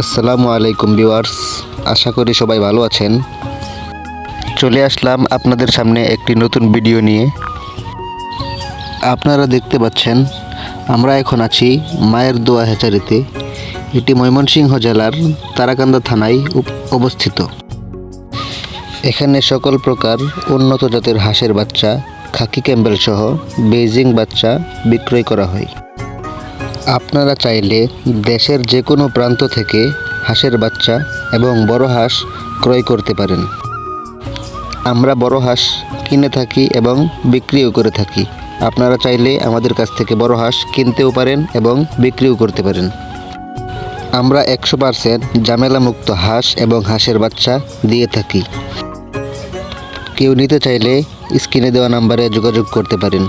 আসসালামু আলাইকুম ভিউয়ার্স, আশা করি সবাই ভালো আছেন। চলে আসলাম আপনাদের সামনে একটি নতুন ভিডিও নিয়ে। আপনারা দেখতে পাচ্ছেন, আমরা এখন আছি মায়ের দোয়া হেচারিতে। এটি ময়মনসিংহ জেলার তারাকান্দা থানায় অবস্থিত। এখানে সকল প্রকার উন্নত জাতের হাঁসের বাচ্চা, খাকি ক্যাম্বেল সহ বেজিং বাচ্চা বিক্রয় করা হয়। আপনারা চাইলে দেশের যে কোনো প্রান্ত থেকে হাঁসের বাচ্চা এবং বড় হাঁস ক্রয় করতে পারেন। আমরা বড় হাঁস কিনে থাকি এবং বিক্রিও করে থাকি। আপনারা চাইলে আমাদের কাছ থেকে বড় হাঁস কিনতেও পারেন এবং বিক্রিও করতে পারেন। আমরা একশো পারসেন্ট ঝামেলামুক্ত হাঁস এবং হাঁসের বাচ্চা দিয়ে থাকি। কেউ নিতে চাইলে স্ক্রিনে দেওয়া নাম্বারে যোগাযোগ করতে পারেন।